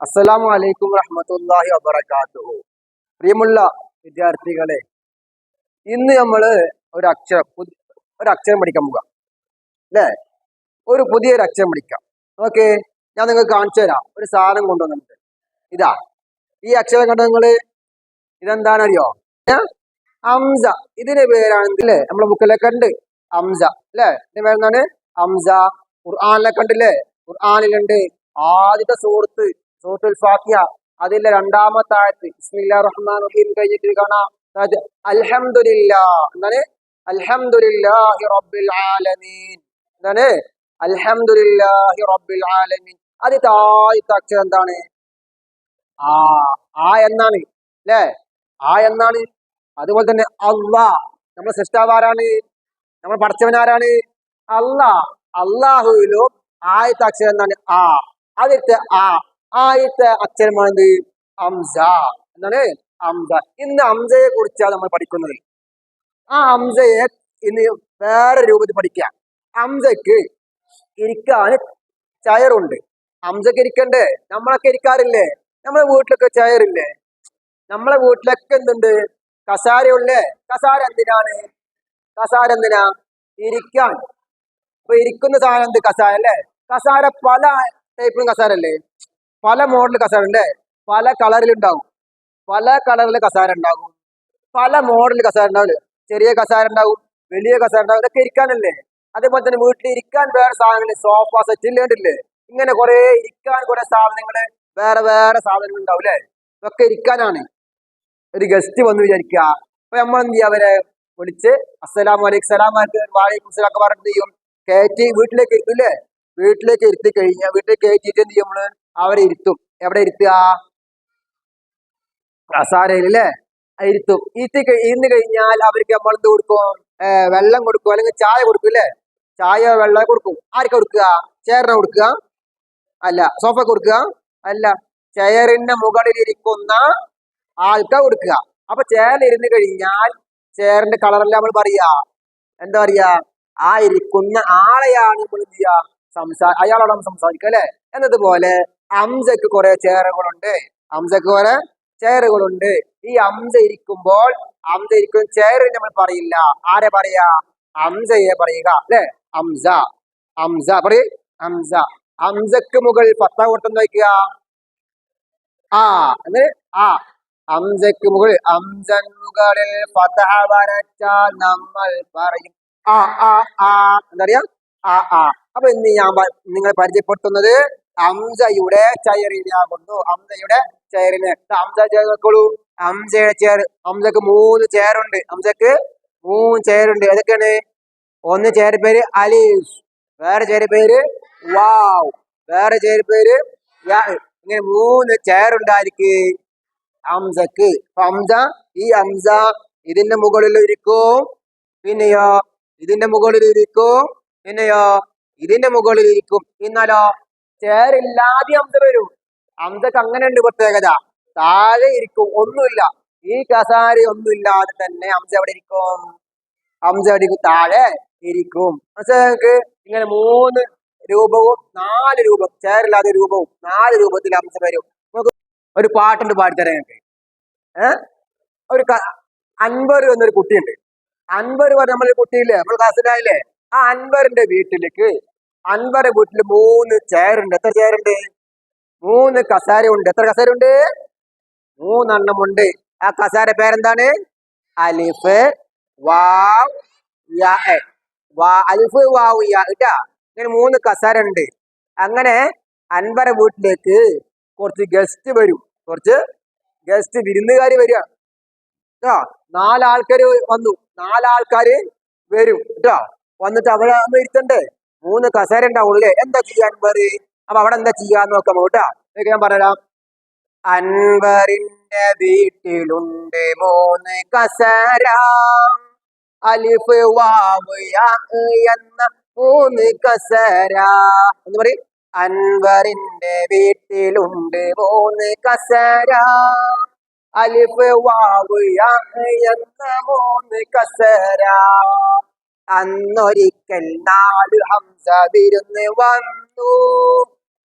അസ്സലാമു അലൈക്കും വറഹ്മത്തുള്ളാഹി വബറകാതുഹു. പ്രിയമുള്ള വിദ്യാർത്ഥികളെ ഇന്ന് നമ്മൾ ഒരു അക്ഷരം ഒരു അക്ഷരം പഠിക്കാൻ പോകാം അല്ലേ ഒരു പുതിയൊരു അക്ഷരം പഠിക്കാം. ഓക്കെ? ഞാൻ നിങ്ങൾക്ക് കാണിച്ചു തരാം. ഒരു സാധനം കൊണ്ടുവന്നിട്ടുണ്ട്. ഇതാ. ഈ അക്ഷരം കണ്ട നിങ്ങൾ ഇതെന്താണ് അറിയോ ഏ? ഹംസ. ഇതിന്റെ പേരാണ് അല്ലേ നമ്മളെ ബുക്കിലൊക്കെ ഉണ്ട് ഹംസ. അല്ലേ ഇതിന്റെ പേരെന്താണ്? ഹംസ. ഖുർആാനിലൊക്കെ ഉണ്ടല്ലേ ഖുർആാനിലുണ്ട്. ആദ്യത്തെ സുഹൃത്ത് സുഹൃത്തുൽ ഫാത്തിഹ അതിലെ രണ്ടാമത്തെ ആയത്ത് ഇസ്മില്ല റഹ്മാൻ റഹീം കഴിഞ്ഞിട്ട് കാണാം. അൽഹംദുലില്ലാ. എന്താണ്? അൽഹംദുലില്ലാഹി റബ്ബിൽ ആലമീൻ. എന്താണ്? അൽഹംദുലില്ലാഹി റബ്ബിൽ ആലമീൻ. ആദ്യത്തെ ആദ്യത്തെ അക്ഷരം എന്താണ്? ആ ആ എന്നാണ്. അല്ലേ? ആ എന്നാണ്. അതുപോലെ തന്നെ അള്ളാ. നമ്മൾ സൃഷ്ടാവ് ആരാണ് നമ്മൾ പഠിച്ചവനാരാണ്? അള്ളാ. അള്ളാഹുവിലും ആദ്യത്തെ അക്ഷരം എന്താണ്? ആ. ആദ്യത്തെ ആ ആദ്യത്തെ അക്ഷരമാണ് അംസ എന്താണ്? അംസ ഇന്ന് അംസയെ കുറിച്ചാണ് നമ്മൾ പഠിക്കുന്നത്. ആ അംസയെ ഇന്ന് വേറെ രൂപത്തിൽ പഠിക്കാം. അംസക്ക് ഇരിക്കാൻ ചയറുണ്ട്. അംസക്ക് ഇരിക്കണ്ടേ? നമ്മളൊക്കെ ഇരിക്കാറില്ലേ? നമ്മളെ വീട്ടിലൊക്കെ ചയറില്ലേ? നമ്മളെ വീട്ടിലൊക്കെ എന്തുണ്ട്? കസാരയുള്ളേ? കസാര എന്തിനാണ്? കസാര എന്തിനാ? ഇരിക്കാൻ. ഇപ്പൊ ഇരിക്കുന്ന സാധനം എന്ത്? കസാര അല്ലേ? കസാര പല ടൈപ്പിലും കസാരല്ലേ? പല മോഡൽ കസാര ഉണ്ട് പല കളറിലുണ്ടാവും. പല കളറിൽ കസാര ഉണ്ടാകും പല മോഡൽ കസാര ഉണ്ടാവില്ല ചെറിയ കസാര ഉണ്ടാവും വലിയ കസാര ഉണ്ടാവും ഇതൊക്കെ ഇരിക്കാനല്ലേ? അതേപോലെ തന്നെ വീട്ടിൽ ഇരിക്കാൻ വേറെ സാധനങ്ങൾ സോഫ സെറ്റ് ഇല്ലേണ്ടില്ലേ ഇങ്ങനെ കുറെ ഇരിക്കാൻ കുറെ സാധനങ്ങൾ വേറെ വേറെ സാധനങ്ങൾ ഉണ്ടാവും അല്ലേ ഇതൊക്കെ ഇരിക്കാനാണ്. ഒരു ഗസ്റ്റ് വന്ന് വിചാരിക്കുക അപ്പൊ നമ്മൾ എന്ത് ചെയ്യാം അവരെ? വിളിച്ച് അസ്സലാമു അലൈക്കും. സലാം വാലൈക്കും പറഞ്ഞിട്ട് ചെയ്യും കയറ്റി വീട്ടിലേക്ക് ഇരിക്കും വീട്ടിലേക്ക് ഇരുത്തി കഴിഞ്ഞാൽ വീട്ടിലേക്ക് കയറ്റിയിട്ട് എന്ത് ചെയ്യുമ്പോൾ അവരെ ഇരുത്തും. എവിടെ ഇരുത്തുക? കസാരയിൽ അല്ലേ? ഇരുത്തും. ഇരുത്തി ഇരുന്ന് കഴിഞ്ഞാൽ അവർക്ക് നമ്മൾ എന്ത് കൊടുക്കും വെള്ളം കൊടുക്കും. അല്ലെങ്കിൽ ചായ കൊടുക്കും അല്ലേ? ചായ വെള്ളം കൊടുക്കും. ആർക്ക് കൊടുക്കുക? ചേറിനെ കൊടുക്കുക. അല്ല സോഫ കൊടുക്കുക. അല്ല ചെയറിന്റെ മുകളിൽ ഇരിക്കുന്ന ആൾക്ക് കൊടുക്കുക. അപ്പൊ ചെയറിൽ ഇരുന്ന് കഴിഞ്ഞാൽ ചെയറിന്റെ കളറല്ല നമ്മൾ പറയാ എന്താ പറയാ ആ ഇരിക്കുന്ന ആളെയാണ് നമ്മൾ എന്ത് ചെയ്യാ സംസാ അയാളോട് സംസാരിക്കുക അല്ലെ? എന്നതുപോലെ അംസക്ക് കുറെ ചേറുകളുണ്ട് അംസക്ക് കുറെ ചേറുകളുണ്ട് ഈ അംസ ഇരിക്കുമ്പോൾ അംസ ഇരിക്കുന്ന ചേറ് നമ്മൾ പറയില്ല. ആരെ പറയാ? അംസയെ പറയുക അല്ലെ? അംസ. അംസ പറ അംസ. അംസക്ക് മുകളിൽ പത്ത കൂട്ടം വയ്ക്കുക? ആ എന്ന് ആ. അംസക്ക് മുകളിൽ അംസൻ മുകളിൽ ഫതഹ വരച്ചാൽ നമ്മൾ പറയും. ആ ആ ആ. എന്താ പറയാ? ആ ആ. അപ്പൊ ഇന്ന് ഞാൻ നിങ്ങളെ പരിചയപ്പെടുത്തുന്നത് അംസയുടെ ചെയറിനാകുന്നു അംസയുടെ ചെയറിന് അംസ ചേർക്കോളൂ അംസയുടെ ചെയർ അംസക്ക് മൂന്ന് ചെയറുണ്ട്. അംസക്ക് മൂന്ന് ചെയറുണ്ട്. ഏതൊക്കെയാണ്? ഒന്ന് ചെയർ പേര് അലീസ് വേറെ ചെയർ പേര് വാവ് വേറെ ചെയർ പേര്. ഇങ്ങനെ മൂന്ന് ചെയർ അംസക്ക്. അംസ ഈ അംസ ഇതിന്റെ മുകളിൽ ഇരിക്കും. പിന്നെയോ? ഇതിന്റെ മുകളിൽ ഇരിക്കും. പിന്നെയോ? ഇതിന്റെ മുകളിൽ ഇരിക്കും എന്നാലോ ചേരില്ലാതെ ഹംസ വരും. ഹംസക്ക് അങ്ങനെ ഉണ്ട് പ്രത്യേകത. താഴെ ഇരിക്കും ഒന്നുമില്ല. ഈ കസാരി ഒന്നുമില്ലാതെ തന്നെ അംസ എവിടെ ഇരിക്കും? അംസ എവിടെ താഴെ ഇരിക്കും. മനസ്സിലാക്ക് ഇങ്ങനെ മൂന്ന് രൂപവും നാല് രൂപം ചേരില്ലാതെ രൂപവും നാല് രൂപത്തിൽ അംസ വരും. നമുക്ക് ഒരു പാട്ടുണ്ട് പാടിത്തരാൻ ഞങ്ങൾക്ക് ഏഹ് ഒരു അൻപത് എന്നൊരു കുട്ടിയുണ്ട്. അൻവർ പറഞ്ഞ നമ്മളൊരു കുട്ടിയില്ലേ? നമ്മൾ ക്ലാസ്സിലായില്ലേ ആ അൻവറിന്റെ വീട്ടിലേക്ക് അൻവറെ വീട്ടിൽ മൂന്ന് ചെയറുണ്ട് എത്ര ചെയറുണ്ട് മൂന്ന് കസാര ഉണ്ട്. എത്ര കസാര ഉണ്ട്? മൂന്നെണ്ണം ഉണ്ട്. ആ കസാര പേരെന്താണ്? അലിഫ് വാവ് യാ. വാ അലിഫ് വാവ് യാ ഇങ്ങനെ മൂന്ന് കസാര ഉണ്ട്. അങ്ങനെ അൻവറെ വീട്ടിലേക്ക് കുറച്ച് ഗസ്റ്റ് വരും. കുറച്ച് ഗസ്റ്റ് വിരുന്നുകാർ വരിക. കേട്ടോ? നാലാൾക്കാർ വന്നു. നാലാൾക്കാര് വരും. കേട്ടോ? വന്നിട്ട് അവിടെ അന്ന് ഇരുത്തണ്ടേ? മൂന്ന് കസേര ഉണ്ടാവുള്ളൂ എന്താ ചെയ്യാൻ വേറെ അപ്പൊ അവിടെ എന്താ ചെയ്യാന്ന് നോക്കാം കേട്ടാ ഇതൊക്കെ ഞാൻ പറഞ്ഞുതരാം. അൻവറിന്റെ വീട്ടിലുണ്ട് മൂന്ന് കസേര. അലിഫ് വാവ് എന്ന മൂന്ന് കസേര. എന്ന് പറയും. അൻവറിന്റെ വീട്ടിലുണ്ട് മൂന്ന് കസേര. അലിഫ് വാവ് എന്ന മൂന്ന് കസേര. അന്നൊരിക്കൽ നാല് ഹംസ വിരുന്ന് വന്നു.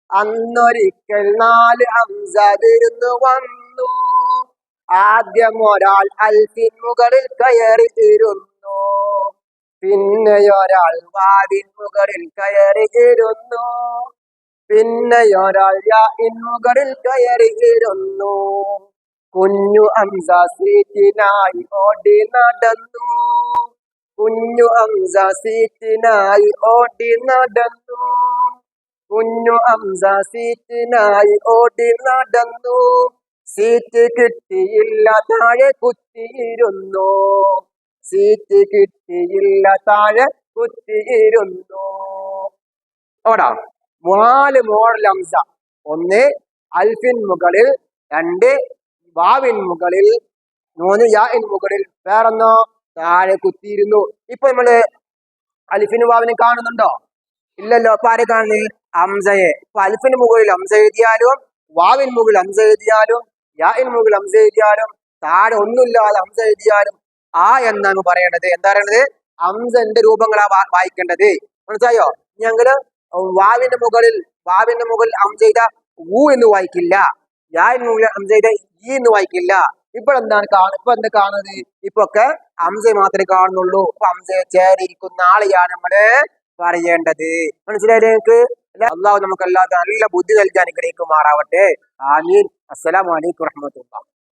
അന്നൊരിക്കൽ നാല് ഹംസ വിരുന്ന് വന്നു. ആദ്യം ഒരാൾ അൽഫിൻ മുകളിൽ കയറി ഇരുന്നു. പിന്നെ ഒരാൾ വാതിൻ മുകളിൽ കയറി ഇരുന്നു. പിന്നെ ഒരാൾ യാഇൻ മുകളിൽ കയറി ഇരുന്നു. കുഞ്ഞു ഹംസ സീറ്റിനായി ഓടി നടന്നു. കുഞ്ഞു അംസ സീറ്റിനായി ഓടി നടന്നു. കുഞ്ഞു അംസ സീറ്റിനായി ഓടി നടന്നു. സീറ്റ് കിട്ടിയില്ല താഴെ കുത്തിയിരുന്നു. സീറ്റ് കിട്ടിയില്ല താഴെ കുത്തിയിരുന്നു. ഓടാ നാല് മോഡൽ അംസ ഒന്ന് അൽഫിൻ മുകളിൽ രണ്ട് വാവിൻ മുകളിൽ മൂന്ന് യാഇൻ മുകളിൽ. വേറൊന്നോ താഴെ കുത്തിയിരുന്നു. ഇപ്പൊ നമ്മൾ അലിഫിന് വാവിനെ കാണുന്നുണ്ടോ? ഇല്ലല്ലോ. അപ്പൊ ആരെ കാണുന്നത് അംസയെ ഇപ്പൊ അലിഫിന് മുകളിൽ അംസ എഴുതിയാലും വാവിന് മുകളിൽ അംസ എഴുതിയാലും യാഇൻ മുകളിൽ അംസ എഴുതിയാലും താഴെ ഒന്നുമില്ലാതെ അംസ എഴുതിയാലും ആ എന്നാണ് പറയേണ്ടത് എന്താ പറയണത്? അംസന്റെ രൂപങ്ങളാ വായിക്കേണ്ടത്. മനസ്സിലായോ? ഞങ്ങൾ വാവിന്റെ മുകളിൽ വാവിന്റെ മുകളിൽ ചെയ്ത ഊ എന്ന് വായിക്കില്ല. യാഇൻ മുകളിൽ ചെയ്ത ഈ എന്ന് വായിക്കില്ല. ഇപ്പോൾ എന്താണ് കാണുന്നത് ഇപ്പൊ എന്താ കാണുന്നത്? ഇപ്പൊ ഒക്കെ ഹംസ മാത്രമേ കാണുന്നുള്ളൂ. അപ്പൊ ഹംസയെ ചേരിയിരിക്കുന്ന ആളെയാണ് നമ്മൾ പറയേണ്ടത്. മനസ്സിലായില്ലേ നിങ്ങൾക്ക്? അള്ളാഹു നമുക്ക് എല്ലാവർക്കും നല്ല ബുദ്ധി നൽകി അനുഗ്രഹിക്കുമാറാവട്ടെ. ആമീൻ. അസ്സലാമു അലൈക്കും വറഹ്മത്തുള്ളാഹി